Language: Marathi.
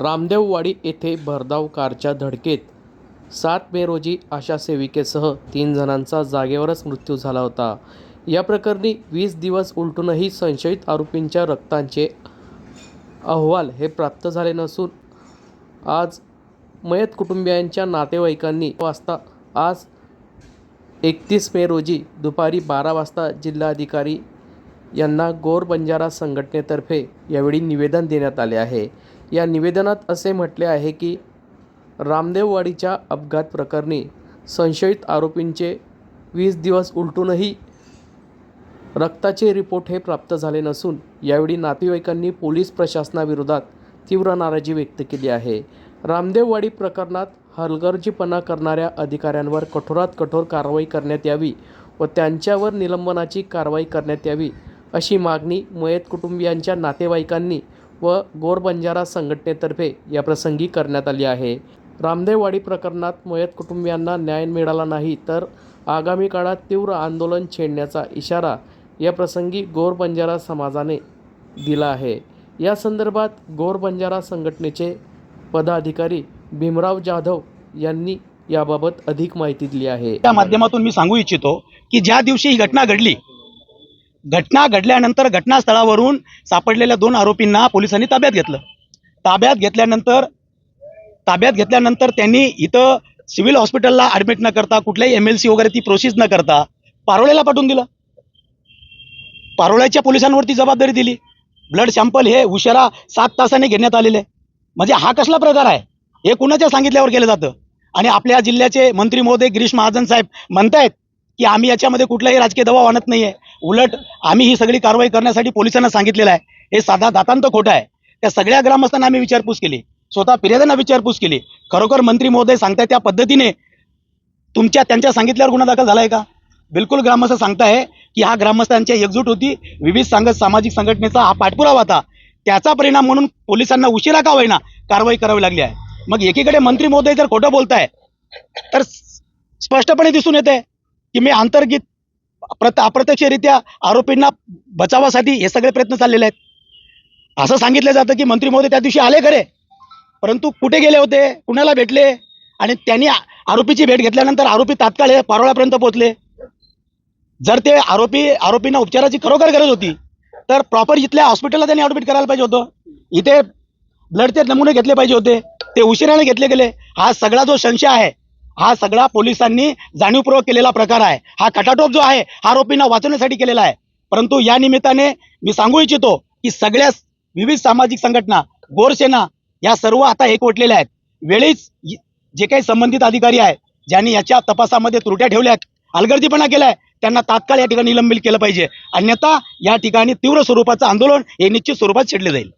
रामदेववाडी येथे भरधाव कारच्या धडकेत सात मे रोजी आशा सेविकेसह तीन जणांचा जागेवरच मृत्यू झाला होता. या प्रकरणी वीस दिवस उलटूनही संशयित आरोपींच्या रक्तांचे अहवाल हे प्राप्त झाले नसून आज मयत कुटुंबियांच्या नातेवाईकांनी वाजता आज एकतीस मे रोजी दुपारी बारा वाजता जिल्हाधिकारी यांना गोर बंजारा संघटनेतर्फे यावेळी निवेदन देण्यात आले आहे. या निवेदनात असे म्हटले आहे की रामदेववाडीच्या अपघात प्रकरणी संशयित आरोपींचे वीस दिवस उलटूनही रक्ताचे रिपोर्ट हे प्राप्त झाले नसून यावेळी नातेवाईकांनी पोलीस प्रशासनाविरोधात तीव्र नाराजी व्यक्त केली आहे. रामदेववाडी प्रकरणात हलगर्जीपणा करणाऱ्या अधिकाऱ्यांवर कठोरात कठोर कारवाई करण्यात यावी व त्यांच्यावर निलंबनाची कारवाई करण्यात यावी अशी मागणी मयत कुटुंबियांच्या नातेवाईकांनी व गोर बंजारा संघटनेतर्फे याप्रसंगी करण्यात आली आहे. रामदेववाडी प्रकरणात मयत कुटुंबियांना न्याय मिळाला नाही तर आगामी काळात तीव्र आंदोलन छेडण्याचा इशारा या प्रसंगी गोर बंजारा समाजाने दिला आहे. या संदर्भात गोर बंजारा संघटनेचे पदाधिकारी भीमराव जाधव यांनी याबाबत अधिक माहिती दिली आहे. त्या माध्यमातून मी सांगू इच्छितो की ज्या दिवशी ही घटना घडली घटना घडल्यानंतर घटनास्थळावरून सापडलेल्या दोन आरोपींना पोलिसांनी ताब्यात घेतलं. ताब्यात घेतल्यानंतर ताब्यात घेतल्यानंतर त्यांनी इथं सिव्हिल हॉस्पिटलला ॲडमिट न करता कुठल्याही एम एल सी वगैरे ती प्रोसेस न करता पारोळ्याला पाठवून दिलं. पारोळ्याच्या पोलिसांवरती जबाबदारी दिली. ब्लड सॅम्पल हे उशिरा सात तासाने घेण्यात आलेले. म्हणजे हा कसला प्रकार आहे? हे कुणाच्या सांगितल्यावर केलं जातं? आणि आपल्या जिल्ह्याचे मंत्री महोदय गिरीश महाजन साहेब म्हणतायत की आम्ही याच्यामध्ये कुठलाही राजकीय दबाव आणत नाहीये. उलट आम्ही ही सगळी कारवाई करण्यासाठी पोलिसांना सांगितलेलं आहे. हे साधा दातांत खोटं आहे. त्या सगळ्या ग्रामस्थांना आम्ही विचारपूस केली. स्वतः फिर्याद्यांना विचारपूस केली. खरोखर मंत्री महोदय सांगताय त्या पद्धतीने तुमच्या त्यांच्या सांगितल्यावर गुन्हा दाखल झालाय का? बिलकुल ग्रामस्थ सांगताय की हा ग्रामस्थांची एकजूट होती. विविध सांगत सामाजिक संघटनेचा हा पाठपुरावा होता. त्याचा परिणाम म्हणून पोलिसांना उशिरा का होईना कारवाई करावी लागली आहे. मग एकीकडे मंत्री महोदय जर खोटं बोलताय तर स्पष्टपणे दिसून येते की मी आंतरगीत प्रत अप्रत्यक्षरित्या आरोपींना बचावासाठी हे सगळे प्रयत्न चाललेले आहेत. असं सांगितलं जातं की मंत्री महोदय त्या दिवशी आले खरे परंतु कुठे गेले होते कुणाला भेटले आणि त्यांनी आरोपीची भेट घेतल्यानंतर आरोपी तात्काळ हे पारोळ्यापर्यंत पोहोचले. जर ते आरोपी आरोपींना उपचाराची खरोखर गरज होती तर प्रॉपर इथल्या हॉस्पिटलला त्यांनी ॲडमिट करायला पाहिजे होतं. इथे ब्लडचे नमुने घेतले पाहिजे होते ते उशिराने घेतले गेले. हा सगळा जो संशय आहे हा सगळा पोलिसांनी जाणीवपूर्वक केलेला प्रकार आहे. हा खटाटोप जो आहे हा आरोपींना वाचवण्यासाठी केलेला आहे. परंतु या निमित्ताने मी सांगू इच्छितो की सगळ्या विविध सामाजिक संघटना गोरसेना या सर्व आता एकवटलेल्या आहेत. वेळीच जे काही संबंधित अधिकारी आहेत ज्यांनी याच्या तपासामध्ये त्रुट्या ठेवल्या आहेत अलगर्दीपणा केलाय त्यांना तात्काळ या ठिकाणी निलंबित केलं पाहिजे. अन्यथा या ठिकाणी तीव्र स्वरूपाचं आंदोलन हे निश्चित स्वरूपात छेडले जाईल.